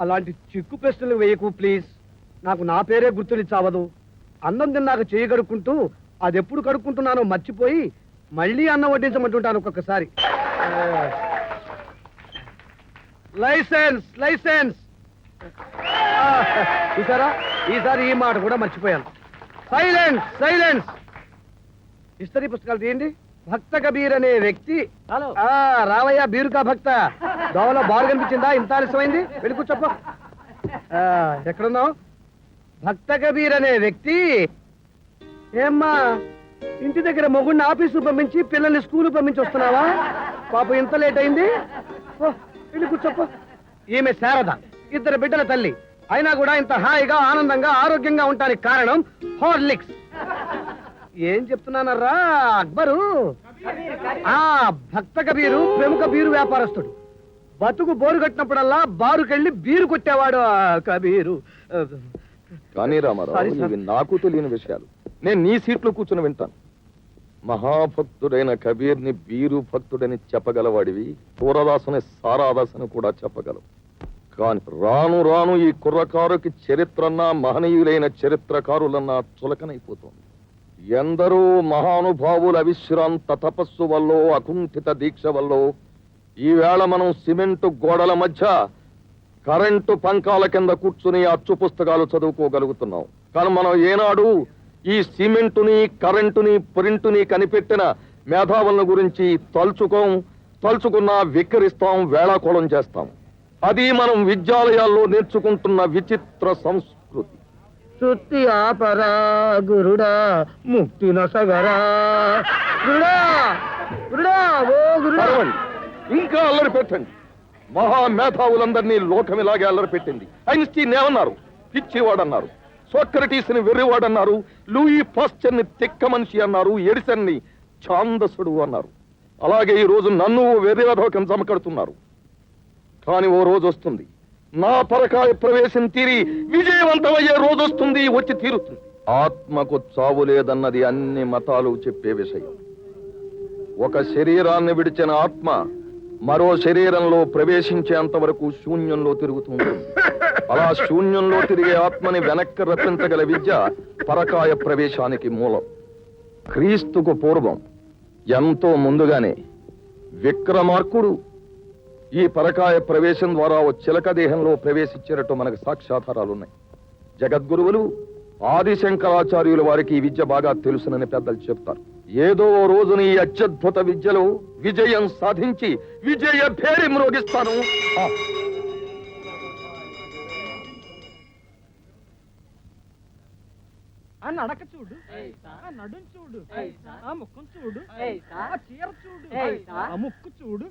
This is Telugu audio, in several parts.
అలాంటి చిక్కు ప్రశ్నలు వేయకు ప్లీజ్. నాకు నా పేరే గుర్తుని చావదు అన్నం తిన్నాక చేయి కడుక్కుంటూ అది ఎప్పుడు కడుక్కుంటున్నానో మర్చిపోయి మళ్ళీ అన్నం వడ్డించమంటుంటాను ఒక్కొక్కసారి. Licence licence. చూసారా? ఈసారి ఈ మాట కూడా మర్చిపోయాను. Silence silence. హిస్టరీ పుస్తకాలు తీయండి. భక్త కబీర్ అనే వ్యక్తి ఆ రావయ్య బీరుకా భక్త. దోవలో బారు కనిపించిందా? ఇంత ఆలస్యమైంది? వెళ్ళి కూర్చోప్ప ఆ, ఎక్కడున్నావు? భక్త కబీర్ అనే వ్యక్తి. ఏమ్మా ఇంటి దగ్గర మొగుడిని ఆఫీసు పంపించి పిల్లల్ని స్కూలు పంపించి వస్తున్నావా? పాప ఇంత లేట్ అయింది. వెళ్ళి కూర్చోప్ప ఈమె శారద ఇద్దరు బిడ్డల తల్లి. అయినా కూడా ఇంత హాయిగా ఆనందంగా ఆరోగ్యంగా ఉండడానికి కారణం హార్లిక్స్. ఏం చెప్తున్నానరా అక్బరు? ఆ భక్త కబీరు ప్రముఖ బీరు వ్యాపారస్తుడు. బతుకు బోరు కట్టినప్పుడల్లా బారుకెళ్ళి బీరు కొట్టేవాడు కబీరు. కానీ రామారావు సారీ సార్. ఇవి నాకు తెలియని విషయాలు. నేను నీ సీట్లో కూర్చుని వింటాను. మహాభక్తుడైన కబీర్ని బీరు భక్తుడని చెప్పగలవాడివి సూరదాసుని సారాదాసుని కూడా చెప్పగలవు. కానీ రాను రాను ఈ కుర్రకారుకి చరిత్రన్నా మహనీయులైన చరిత్రకారులన్నా చులకనైపోతుంది. ఎందరో మహానుభావుల అవిశ్రాంత తపస్సు వల్ల అకుంఠిత దీక్ష వల్ల ఈవేళ మనం సిమెంటు గోడల మధ్య కరెంటు పంకాల కింద కూర్చుని అచ్చు పుస్తకాలు చదువుకోగలుగుతున్నాం. కానీ మనం ఏనాడు ఈ సిమెంటుని కరెంటుని ప్రింటుని కనిపెట్టిన మేధావులను గురించి తలుచుకోం తలుచుకున్నా వికరిస్తాం వేళాకోళం చేస్తాం. అది మనం విద్యాలయాల్లో నేర్చుకుంటున్న విచిత్ర సంస్కృతి. సుత్తి ఆపరా గురుడా ముక్తి నొసగరా. గురుడా గురుడా ఓ గురుడా. ఇంకా అల్లరి పెట్టండి. మహా మేధావులందరినీ లోకం ఇలాగే అల్లరి పెట్టింది. ఐన్స్టీన్ ఏమన్నారు? పిచ్చివాడన్నారు. సోక్రటీస్ని వెర్రివాడన్నారు. లూయి పాస్చర్ని తిక్క మనిషి అన్నారు. ఎడిసన్ని ఛాందసుడు అన్నారు. అలాగే ఈ రోజు నన్ను వెర్రివధోకం చమకడుతున్నారు కానీ ఓ రోజు వస్తుంది. నా పరకాయ ప్రవేశం తీరి విజయవంతమయ్యే రోజొస్తుంది వచ్చి తీరుతుంది. ఆత్మకు చావు లేదన్నది అన్ని మతాలు చెప్పే విషయం. ఒక శరీరాన్ని విడిచిన ఆత్మ మరో శరీరంలో ప్రవేశించేంత వరకు శూన్యంలో తిరుగుతుంది. అలా శూన్యంలో తిరిగే ఆత్మని వెనక్కి రప్పించగల విద్య పరకాయ ప్రవేశానికి మూలం. క్రీస్తుకు పూర్వం ఎంతో ముందుగానే విక్రమార్కుడు ఈ పరకాయ ప్రవేశం ద్వారా ఓ చిలక దేహంలో ప్రవేశించినట్టు మనకు సాక్ష్యాధారాలున్నాయి. జగద్గురువులు ఆదిశంకరాచార్యుల వారికి ఈ విద్య బాగా తెలుసునని పెద్దలు చెప్తారు. ఏదో ఓ రోజున ఈ అత్యద్భుత విద్యలో విజయం సాధించి విజయ భేరి మ్రోగిస్తాను. అని అడక చూడు. నడుం చూడు. ఆ ముఖం చూడు. ఆ చీర చూడు. ఆ ముక్కు చూడు.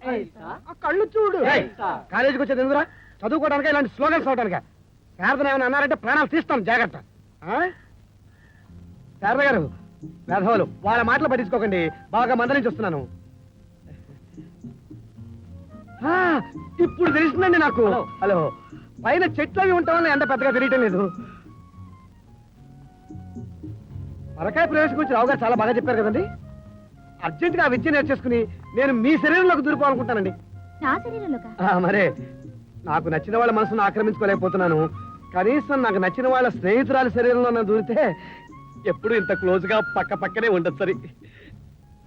ఆ కళ్ళు చూడు. కాలేజీకి వచ్చేది ఎందుకురా? చదువుకోవడానికి ఇలాంటి స్లోగన్స్ అవడానికి శారదను ఏమైనా అన్నారంటే ప్రాణాలు తీస్తాం జాగ్రత్త. ఆ? శారద గారు మేధావులు వాళ్ళ మాటలు పట్టించుకోకండి. బాగా మందలించి వస్తున్నాను ఆ, ఇప్పుడు తెలిసిందండి నాకు. హలో. పైన చెట్లు అవి ఉంటాం వల్ల ఎండ పెద్దగా తెలియటం లేదు. మరకాయ ప్రవేశం గురించి రావు గారు చాలా బాగా చెప్పారు కదండి. అర్జెంటుగా ఆ విద్య నేర్చేసుకుని నేను మీ శరీరంలోకి దూరిపోవాలనుకుంటానండి నా శరీరంలోకా? ఆ, మరే నాకు నచ్చిన వాళ్ళ మనసును ఆక్రమించుకోలేకపోతున్నాను. కనీసం నాకు నచ్చిన వాళ్ళ స్నేహితురాల శరీరంలో నా దూరితే ఎప్పుడు ఇంత క్లోజ్గా పక్క పక్కనే ఉండదు సరి.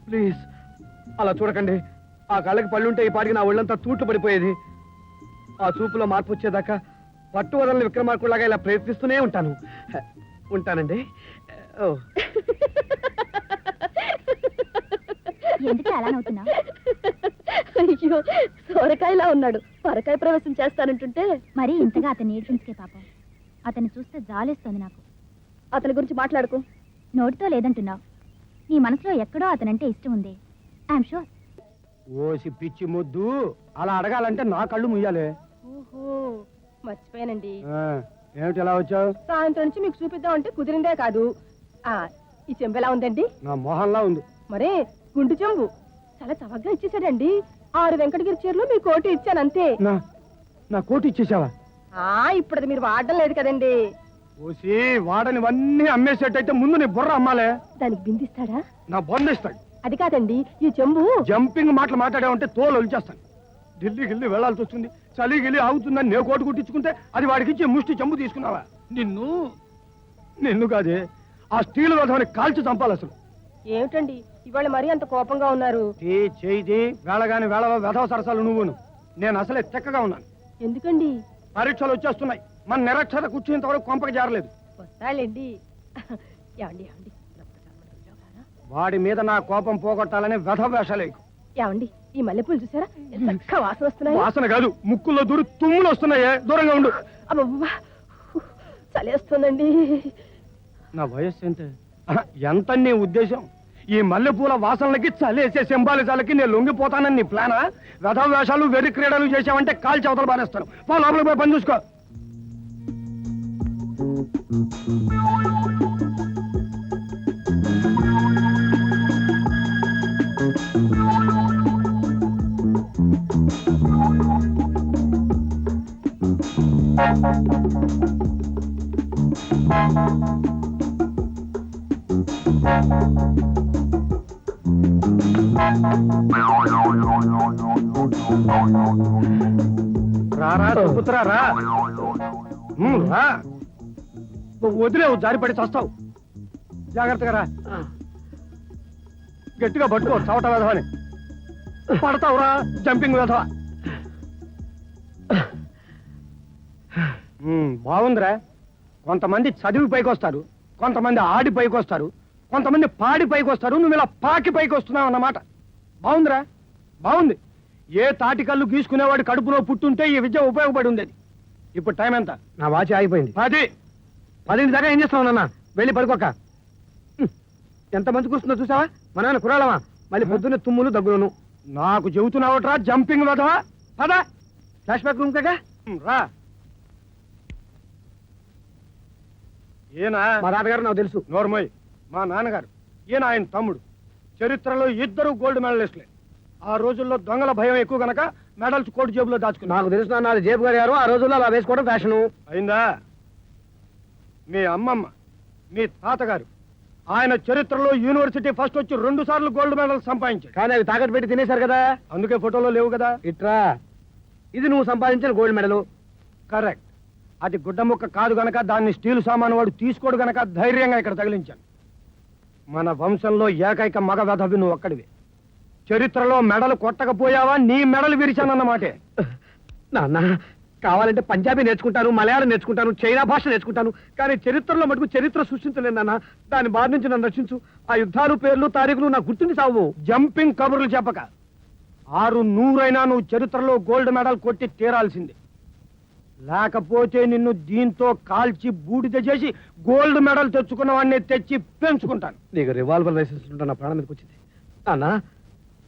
ప్లీజ్ అలా చూడకండి. ఆ కళ్ళకి పళ్ళుంటే ఈ పాటికి నా ఒళ్ళంతా తూట్లు పడిపోయేది. ఆ చూపులో మార్పు వచ్చేదాకా పట్టు వదలని విక్రమార్కులాగా ఇలా ప్రయత్నిస్తూనే ఉంటాను. ఉంటానండి. ఎందుకు అలా నవ్వుతున్నా అయ్యో సొరకాయలా ఉన్నాడు. పరకాయ ప్రవేశం చేస్తానంటుంటే. మరి ఇంతగా అతన్ని ఏడ్పించుకే పాపం. అతన్ని చూస్తే జాలేస్తుంది నాకు. అతని గురించి మాట్లాడుకో. నోటితో లేదంటున్నావు. నీ మనసులో ఎక్కడో అతనంటే ఇష్టం ఉంది. I'm sure. ఓసి పిచ్చి ముద్దు. అలా అడగాలంటే నా కళ్ళు ముయ్యాలి. ఓహో మర్చిపోయానండి. ఆ, ఏమిటి ఎలా వచ్చావు? సాయంత్రం నుంచి మీకు చూపిద్దామంటే కుదిరిందే కాదు. ఈ చెంబు ఎలా ఉందండి? నా మొహంలా ఉంది. మరే గుండు చెంబు. చాలా చవకగా ఇచ్చేసాడండి ఆరు వెంకటగిరి చీరలు మీ కోటి ఇచ్చాను అంతే నా నా కోటు ఇచ్చేసావా ఆ ఇప్పుడు అది మీరు వాడడం లేదు కదండి. ఓసి వాడనివన్నీ అమ్మేసేటైతే ముందు నీ బుర్ర అమ్మాలే. దానికి బిందిస్తాడా? నా బొందిస్తాడు. అది కాదండి ఈ చెంబు. జంపింగ్ మాటలు మాట్లాడావంటే తోలు వచ్చేస్తాను ఢిల్లీ గిల్లి వెళ్ళాల్సి వస్తుంది. చలి గిల్లి ఆగుతుందని నేను కోటు కుట్టించుకుంటే అది వాడికి ఇచ్చి ముష్టి చెంబు తీసుకున్నావా? నిన్ను? నిన్ను కాదే. ఆ స్టీల్ రథాన్ని కాల్చి చంపాలి అసలు. ఏమిటండి? ఇవాళ మరీ అంత కోపంగా ఉన్నారు. వేళగాని వేళ వెధవ సరసాలు నువ్వును. నేను అసలే చెక్కగా ఉన్నాను. ఎందుకండి? పరీక్షలు వచ్చేస్తున్నాయి. మన నిరక్షర కూర్చునేంత వరకు కొంపకి జారలేదు. వస్తాలేండి ఏమండి ఏమండి? వాడి మీద నా కోపం పోగొట్టాలని వెధ వేషాలేకు ఏమండి ఈ మల్లెపూలు చూసారా? ఎంత వాసన వస్తున్నాయి. వాసన కాదు ముక్కుల్లో దూరి తుమ్ములు వస్తున్నాయే. దూరంగా ఉండు. అబ్బబ్బా చలేస్తుందండి. నా వయస్సు ఎంత? ఎంత నీ ఉద్దేశం? ఈ మల్లెపూల వాసనలకి చలేసే సింబాలిజాలకి నేను లొంగిపోతానని నీ ప్లానా? వెధ వేషాలు వెర్రి క్రీడలు చేసావంటే కాల్ చవతలు బారేస్తాను పో లోపలికి పోయి పని చూసుకో. రారా రా. రా. వదిలేవు జారి పడి చస్తావు. జాగ్రత్తగా రా. గట్టిగా పట్టుకో చవట వెధవని. పడతావురా జంపింగ్ వెధవ. బాగుందిరా. కొంతమంది చదివి పైకి వస్తారు కొంతమంది ఆడి పైకి వస్తారు కొంతమంది పాడి పైకి వస్తారు నువ్వు ఇలా పాకి పైకి వస్తున్నావు అన్నమాట. బాగుందిరా? బాగుంది. ఏ తాటికల్లు గీసుకునేవాడి కడుపులో పుట్టుంటే ఈ విద్య ఉపయోగపడి ఉండేది. ఇప్పుడు టైం ఎంత? నా వాచి ఆగిపోయింది. పది. పదింటి దాకా ఏం చేస్తావు నాన్న? వెళ్ళి పడుకోక. హ్మ్. ఎంత మంది కూర్చుందో చూసావా? మన నాన్న కురాలమా మళ్ళీ పొద్దున్నే తుమ్ములు దగ్గులను నాకు చెబుతున్నావట్రా జంపింగ్ వెధవా పదా. ఫ్లాష్ బ్యాక్ రూమ్ కదా రా. ఈయన మా తాతగారు నాకు తెలుసు. నోర్మోయ్ మా నాన్నగారు. ఈయన ఆయన తమ్ముడు. చరిత్రలో ఇద్దరు గోల్డ్ మెడలిస్టులే. ఆ రోజుల్లో దొంగల భయం ఎక్కువ గనక మెడల్స్ కోటి జేబులో దాచుకున్నా నాకు తెలుసు అది జేబు గారు. ఆ రోజుల్లో అలా వేసుకోవడం ఫ్యాషను. అయిందా? మీ అమ్మమ్మ మీ తాతగారు. ఆయన చరిత్రలో యూనివర్సిటీ ఫస్ట్ వచ్చి రెండు సార్లు గోల్డ్ మెడల్ సంపాదించాడు. కానీ అవి తాకట్టు పెట్టి తినేశారు కదా. అందుకే ఫోటోలో లేవు కదా? ఇట్రా. ఇది నువ్వు సంపాదించిన గోల్డ్ మెడల్. కరెక్ట్. అది గుడ్డ ముక్క కాదు గనక దాన్ని స్టీల్ సామాను వాడు తీసుకోడు గనక ధైర్యంగా ఇక్కడ తగిలించాను. మన వంశంలో ఏకైక మగ వెధవి నువ్వు ఒక్కడివి. చరిత్రలో మెడలు కొట్టకపోయావా? నీ మెడలు విరిచానన్నమాటే. నాన్న కావాలంటే పంజాబీ నేర్చుకుంటాను మలయాళం నేర్చుకుంటాను చైనా భాష నేర్చుకుంటాను కానీ చరిత్రలో మటుకు చరిత్ర సృష్టించలేను నాన్న. దాని బారి నుంచి నన్ను రక్షించు. ఆ యుద్ధాలు పేర్లు తారీఖులు నాకు గుర్తుండి సావు. జంపింగ్ కబుర్లు చెప్పక. ఆరు నూరైనా నువ్వు చరిత్రలో గోల్డ్ మెడల్ కొట్టి తీరాల్సిందే. లేకపోతే నిన్ను దీంతో కాల్చి బూడిద చేసి గోల్డ్ మెడల్ తెచ్చుకున్న వాడిని తెచ్చి పెంచుకుంటాను. నీకు రివాల్వర్ లైసెన్స్ ఉంటే నా ప్రాణం మీదకి వచ్చింది? నాన్న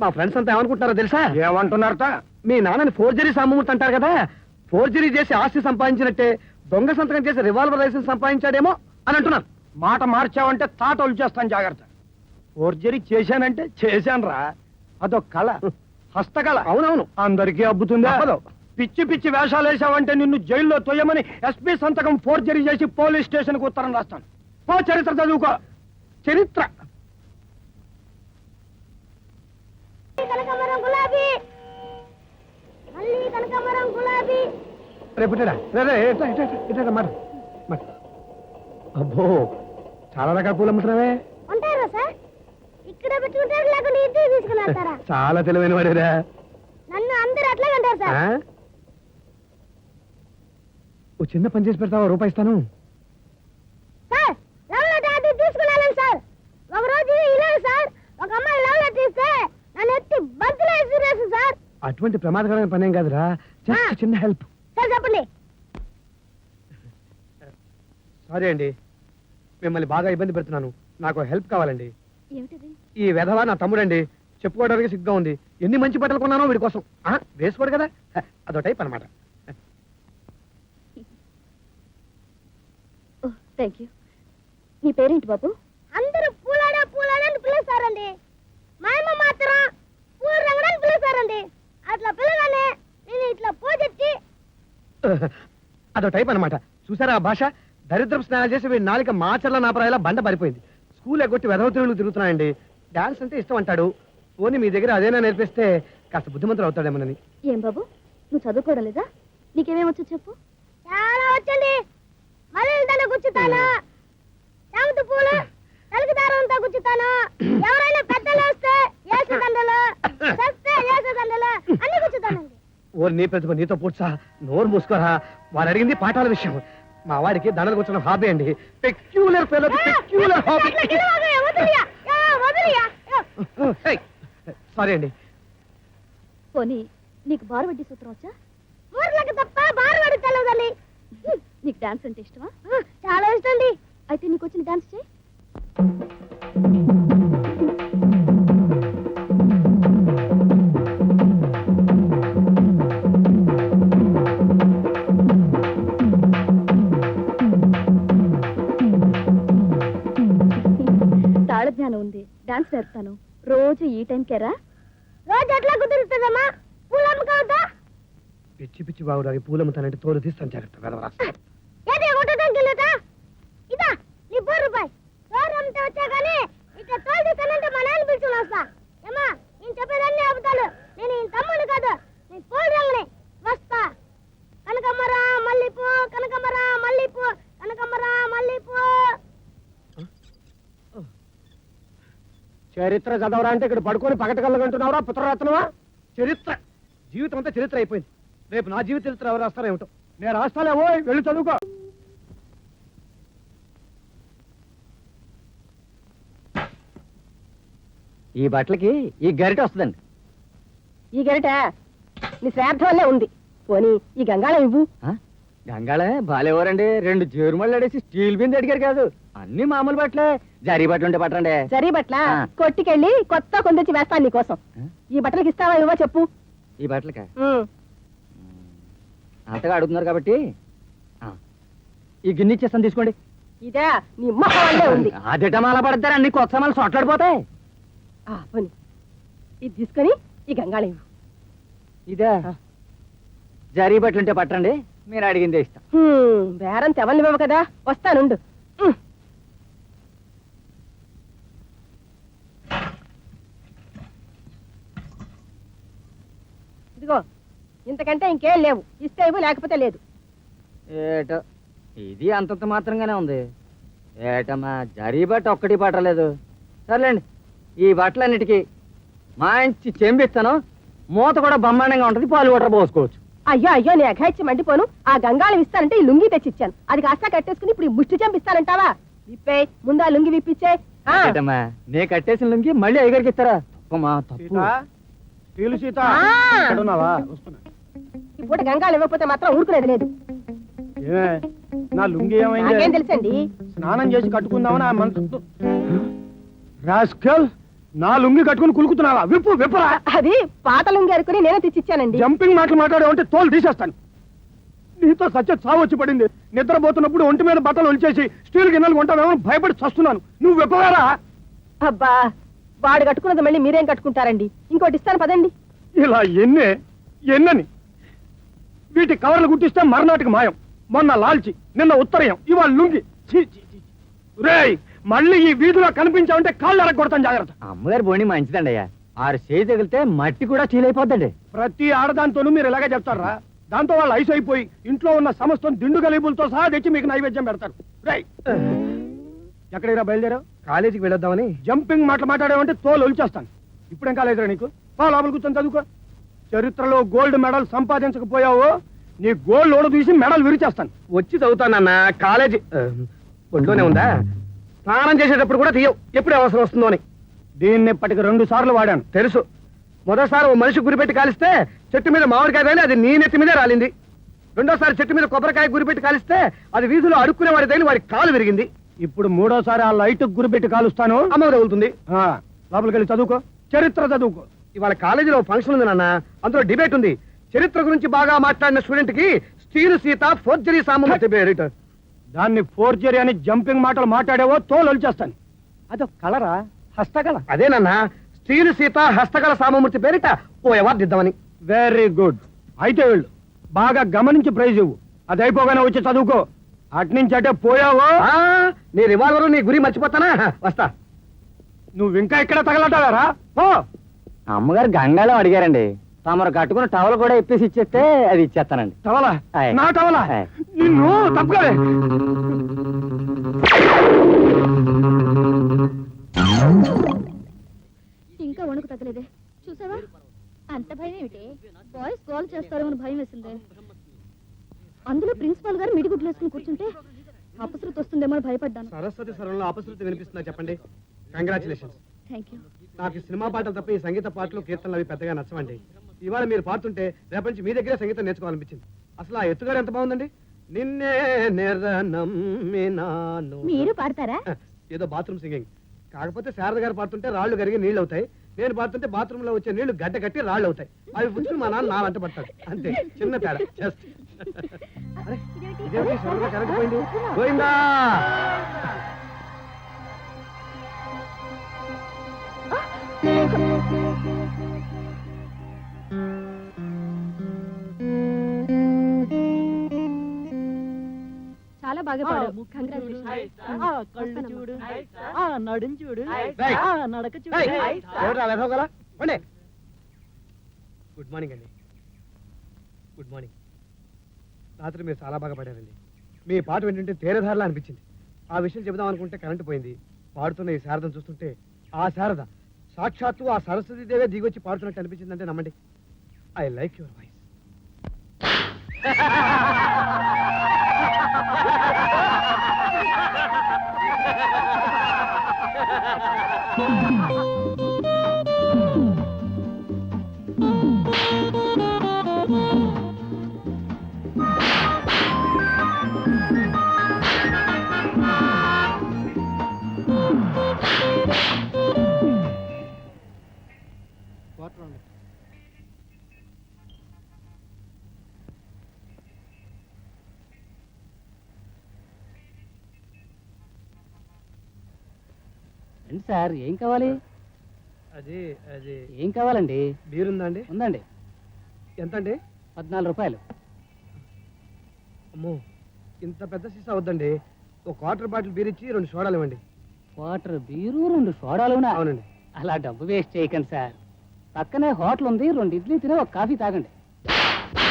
మా ఫ్రెండ్స్ అంతా ఏమనుకుంటారో తెలుసా? ఏమంటున్నారట మీ నాన్నని ఫోర్జరీ సామూర్తి అంటారు కదా? ఫోర్జరీ చేసి ఆస్తి సంపాదించినట్టే దొంగ సంతకం చేసి రివాల్వర్ లైసెన్స్ సంపాదించాడేమో అని అంటున్నాను మాట మార్చావంటే తాటలు చేస్తాను జాగ్రత్త. ఫోర్జరీ చేశానంటే చేశాను రా అదొక కళ హస్తకళ. అవునవును. అందరికీ అబ్బుతుందా. పిచ్చి పిచ్చి వేషాలు వేసావంటే నిన్ను జైల్లో తొయ్యమని ఎస్పీ సంతకం ఫోర్జరీ చేసి పోలీస్ స్టేషన్కు ఉత్తరం రాస్తాను. పో చరిత్ర చదువుకో. చరిత్ర. అబ్బో చాలా రకాల పూలు అమ్ముతున్నావే. ఉంటారా సార్. ఇక్కడ పెట్టుకుంటారు లేకుంటే ఇంటికి తీసుకుని వెళ్తారా? చాలా తెలివైన వాడేరా. నన్ను అందరు సార్? ఓ చిన్న పని చేసి పెడతావా? రూపాయి ఇస్తాను. సార్ లవ్ లెటర్ అది తీసుకుని వెళ్ళండి సార్. ఒక రోజు ఇలా సార్ ఒక అమ్మాయి లవ్ లెటర్ ఇస్తే నన్ను ఎత్తి బంతులో వేసి సార్. అటువంటి ప్రమాదకరమైన పని ఏం కాదురా. జస్ట్. చిన్న హెల్ప్ సార్ చెప్పండి. సారీ అండి. మిమ్మల్ని బాగా ఇబ్బంది పెడుతున్నాను. నాకు హెల్ప్ కావాలండి. ఏమిటది? ఈ వెధవ నా తమ్ముడండి. చెప్పుకోవడానికి సిగ్గా ఉంది. ఎన్ని మంచి బట్టలు కొన్నానో వీడి కోసం. ఆ, వేసుకోడు కదా. హ, అదో టైప్ అనమాట ఓ థ్యాంక్ యూ నీ పేరేంటి బాబు? అందరూ పూలాడా పూలాడా అని పిలుస్తారండి. మా అమ్మ మాత్రం పూల రంగడని పిలుస్తారండి. అట్లా పిల్లగానే నేను ఇట్లా పోజెత్తి అదో టైప్ అనమాట చూసారా ఆ భాష? దరిద్రపు స్నానం చేసి వీడి నాలిక మాచర్ల నాపరాయిలా బండ పారిపోయింది. స్కూల్ ఎగ్గొట్టి వెధవ తిరుగులు తిరుగుతున్నాయండి. డాన్స్ అంటే ఇష్టం అంటాడు. పోనీ మీ దగ్గర అదేనా నేర్పిస్తే కాస్త బుద్ధిమంతులు అవుతాడేమోనని. ఏం బాబు? నువ్వు చదువుకోవడం లేదా? నీకేమేమొచ్చో చెప్పు. చాలా వచ్చండి. గుచ్చుతాను? చామంతి పూలు తలుగు దారంతో గుచ్చుతాను? ఎవరైనా పెద్దలు వస్తే ఏసు దండలు చస్తే ఏసు దండలు అన్ని గుచ్చుతానండి. ఓ నీ ప్రతిభ నీతో పూడ్చా? నోరు మూసుకోరా? వాడు అడిగింది పాఠాల విషయం. మా వాడికి దండలు కూర్చున్న హాబీ అండి. Peculiar peculiar hobby. సారీ అండి. పోనీ నీకు బారు వడ్డీ సూత్రం వచ్చా? ఊర్లకు తప్ప బారవాడి తెలవదండి. నీకు డాన్స్ అంటే ఇష్టమా? చాలా ఇష్టం అండి అయితే నీకు వచ్చిన డాన్స్ చేయి. తాళ జ్ఞానం ఉంది. డాన్స్ నేర్పుతాను. రోజు ఈ టైంకేరా రోజు ఎట్లా కుదురుతుందమ్మా? పూలు అమ్ముకోవద్దా పిచ్చి పిచ్చి బాగుడాలి పూలమ్ముతానంటే తోలు తీస్తాను జాగ్రత్త వెదవరా. ఏది ఒకటో కిలోదా ఇదా నీ బోర్ రూపాయి రోజు అమ్మితే వచ్చా కానీ ఇట్లా తోలు తీస్తానంటే మా నాన్న పిలుచుకుని వస్తా. ఏమా నేను చెప్పేదాన్ని ఆపుతాను నేను ఈ తమ్ముడు కాదు నీ పోలు రంగుని. వస్తా. కనకమ్మరా మల్లిపూ కనకమ్మరా మల్లిపూ కనకమ్మరా మల్లిపూ చరిత్ర చదవరా అంటే ఇక్కడ పడుకొని పగట కళ్ళగంటున్నావురా పుత్రరత్నమా? చరిత్ర. జీవితం అంతా చరిత్ర అయిపోయింది. రేపు నా జీవిత చరిత్ర ఎవరు రాస్తారేమిటో నేను రాస్తాలేవో వెళ్ళి చదువుకో. ఈ బట్టలకి ఈ గరిట వస్తుందండి. ఈ గరిట నీ శ్రాద్ధం వల్లే ఉంది. పోనీ ఈ గంగాళం ఇవ్వు. గంగాళే బాలేవరండి. రెండు జేరుమళ్ళు ఆడేసి స్టీల్ బిందె అడిగారు కాదు. అన్ని మామూలు బట్టలే. జరీ బట్టలు ఉంటే పట్టండి. సరే బట్ల ఆ. కొట్టుకెళ్ళి కొత్త కొందొచ్చి వేస్తాను నీకోసం. ఆ? ఈ బట్టలకి ఇస్తావా ఇవ్వా చెప్పు. ఈ బట్టలకా? ఉమ్. అంతగా అడుగుతున్నారు కాబట్టి. ఆ, ఈ గిన్నె ఇచ్చేస్తాను తీసుకోండి. ఇదే నీ మొహం వల్లే ఉంది. మాల పడతారు అన్ని కొత్త సామాన్లు సొట్లాడిపోతాయి. ఆ, పోనీ. ఇది తీసుకొని ఈ గంగాళం ఇదే? జరీ బట్టలు ఉంటే పట్టండి. మీరు అడిగిందే ఇస్తాం బేరం తెవనివ్వవు కదా. వస్తానుండు. ఇదిగో ఇంతకంటే ఇంకేం లేవు. ఇస్తే ఇవ్వు లేకపోతే లేదు. ఏటో ఇది అంతంత మాత్రంగానే ఉంది. ఏటమ్మా జరీ బట్ట ఒక్కటి పట్టలేదు. సర్లేండి. ఈ బట్టలన్నిటికీ మంచి చెంపిస్తాను మూత కూడా బ్రహ్మాండంగా ఉంటుంది పాలు కూడా పోసుకోవచ్చు. అయ్యో అయ్యో నీ అఘాయిచ్చి మండిపోను. ఆ గంగాళం ఇస్తానంటే ఈ లుంగి తెచ్చిచ్చాను. అది కాస్త కట్టేసుకుని ఇప్పుడు ఈ ముష్టి చంపిస్తానంటావా? విప్పే ముందు ఆ లుంగి విప్పిచ్చే. నే కట్టేసిన లుంగి మళ్ళీ అయ్యగారికి ఇస్తారా పూట గంగాళం ఇవ్వకపోతే మాత్రం ఊరుకునేది లేదు. నా లుంగి ఏమైంది? తెలుసండి? స్నానం చేసి కట్టుకుందామని ఆ మనసు రాస్కల్? నా లుంగి కట్టుకుని కులుకుతున్నావా? విప్పు విప్పరా. అది పాత లుంగి అనుకుని నేనే తెచ్చిచ్చానండి. జంపింగ్ మాటలు మాట్లాడావంటే తోలు తీసేస్తాను. నీతో సత్య చావు వచ్చి పడింది. నిద్రపోతున్నప్పుడు ఒంటి మీద బట్టలు ఒలిచేసి స్టీల్ గిన్నెలు కొంటావేమో భయపడి చస్తున్నాను. నువ్వు విప్పవారా? అబ్బా వాడు కట్టుకున్నది మళ్ళీ మీరేం కట్టుకుంటారండి? ఇంకోటి ఇస్తాను పదండి. ఇలా ఎన్నే ఎన్నని? వీటి కవర్లు గుట్టిస్తే మర్నాటికి మాయం. మొన్న లాల్చి నిన్న ఉత్తరయం ఇవాళ లుంగి. రేయ్ మళ్ళీ ఈ వీధిలో కనిపించావంటే కాళ్ళు ఎరగొడతాను జాగ్రత్త. అమ్మగారి బోణి మంచిదండి అయ్యా ఆరు చేయి తగిలితే మట్టి కూడా చీలైపోద్దండి ప్రతి ఆడదాంతోనూ మీరు ఇలాగే చెప్తారా? దాంతో వాళ్ళు ఐస్ అయిపోయి ఇంట్లో ఉన్న సమస్తం దిండు గలీబులతో సహా తెచ్చి మీకు నైవేద్యం పెడతారు. రేయ్! ఎక్కడికి బయలుదేరావు? కాలేజీకి వెళ్ళొద్దామని. జంపింగ్ మాటలు మాట్లాడావంటే తోలు ఒలిచేస్తాను. ఇప్పుడేం కాలేదురా నీకు? పో లోపల కూర్చొని చదువుకో. చరిత్రలో గోల్డ్ మెడల్ సంపాదించకపోయావో నీ గోల్డ్ ఓడ తీసి మెడల్ విరిచేస్తాను. వచ్చి చదువుతానన్న కాలేజీ ఒంట్లోనే ఉందా? స్నానం చేసేటప్పుడు కూడా తీయవు. ఎప్పుడు అవసరం వస్తుందో అని. దీన్ని ఇప్పటికి రెండు సార్లు వాడాను. తెలుసు. మొదటిసారి ఓ మనిషి గురిపెట్టి కాలిస్తే చెట్టు మీద మామిడికాయ తగిలి అది నీ నెత్తి మీదే రాలింది. రెండోసారి చెట్టు మీద కొబ్బరికాయ గురిపెట్టి కాలిస్తే అది వీధిలో అడుక్కునే వాడి తగిలి వాడి కాలు విరిగింది. ఇప్పుడు మూడోసారి ఆ లైట్ గురిపెట్టి కాలుస్తాను. అమ్మ తగులుతుంది. లోపలికి వెళ్ళి చదువుకో. చరిత్ర చదువుకో. ఇవాళ కాలేజీలో ఫంక్షన్ ఉంది నాన్న. అందులో డిబేట్ ఉంది. చరిత్ర గురించి బాగా మాట్లాడిన స్టూడెంట్కి స్టీల్ సీత ఫోర్జరీ సామర్థ్య దాన్ని ఫోర్జరీ అని జంపింగ్ మాటలు మాట్లాడేవో తోలు వచ్చేస్తాను అదో కలరా? హస్తకళ? అదేనన్నా స్టీల్ సీత హస్తకళ సామమూర్తి పేరిట ఓ అవార్డు ఇద్దామని. వెరీ గుడ్ అయితే వెళ్ళు. బాగా గమనించి ప్రైజ్ ఇవ్వు. అది అయిపోగానే వచ్చి చదువుకో. అట్నుంచి అటే పోయావో? నీ రివాల్వర్ నీ గురి మర్చిపోతానా? వస్తా. నువ్వు ఇంకా ఇక్కడ తగలటారా పో. అమ్మగారు గంగాళం అడిగారండి. తమరు కట్టుకున్న టవల్ కూడా ఇప్పేసి ఇచ్చేస్తే అది ఇచ్చేస్తానండి. టవలా? ఆయ్. నా టవలా? ఆయ్. నిన్ను? తప్పుకోలే ఇంకా వణుకు తగ్గలేదే. చూసావా? అంత భయం ఏమిటి? బాయ్స్ కాల్ చేస్తారేమో భయం వేసిందే. అందులో ప్రిన్సిపాల్ గారు మిడిగుడ్లు వేసుకుని కూర్చుంటే అపశృతి వస్తుందేమో అని భయపడ్డాను. సరస్వతి స్వరంలో అపశృతి వినిపిస్తుందా చెప్పండి? కంగ్రాచులేషన్స్ థ్యాంక్ యూ నాకు ఈ సినిమా పాటలు తప్ప ఈ సంగీత పాటలు కీర్తనలు అవి పెద్దగా నచ్చవండి. ఇవాళ మీరు పాడుతుంటే రేపటి నుంచి మీ దగ్గరే సంగీతం నేర్చుకోవాలనిపించింది. అసలు ఆ ఎత్తుగారు ఎంత బాగుందండి? నిన్నే నెరనమ్మినాను మీరు పాడతారా? ఏదో బాత్రూమ్ సింగింగ్. కాకపోతే శారద గారు పాడుతుంటే రాళ్ళు కరిగి నీళ్ళు అవుతాయి నేను పాడుతుంటే బాత్రూమ్లో వచ్చే నీళ్ళు గడ్డ కట్టి రాళ్ళు అవుతాయి అవి పుచ్చుకుని మా నాన్న నా వెంట పడతాడు. అంతే చిన్న తేడా జస్ట్. అరే ఇదేమిటి? సడన్గా కరెంట్ పోయింది? పోయిందా? కళ్ళు చూడు. ఆ నడుం చూడు. ఆ నడక చూడు. ఎవరా గుడ్ మార్నింగ్ అండి. Good morning. రాత్రి మీరు చాలా బాగా పాడారండి. మీ పాట వింటుంటే తేరధారలా అనిపించింది. ఆ విషయం చెబుదాం అనుకుంటే కరెంటు పోయింది. పాడుతున్న ఈ శారదను చూస్తుంటే ఆ శారద సాక్షాత్తు ఆ సరస్వతి దేవే దిగొచ్చి పాడుతున్నట్టు అనిపించిందంటే నమ్మండి. I like your voice Ha ha ha ha! ఏంటి సార్ ఏం కావాలి? అది అది. ఏం కావాలండి? బీరుందా అండి ఉందండి. ఎంత అండి పద్నాలుగు రూపాయలు. అమ్మో ఇంత పెద్ద సీసా వద్దండి. ఒక క్వార్టర్ బాటిల్ బీర్ ఇచ్చి రెండు సోడాలు ఇవ్వండి. వాటర్ బీరు రెండు సోడాలునా అవునండి. అలా డబ్బు వేస్ట్ చేయకండి సార్. పక్కనే హోటల్ ఉంది రెండు ఇడ్లీ తినే ఒక కాఫీ తాగండి.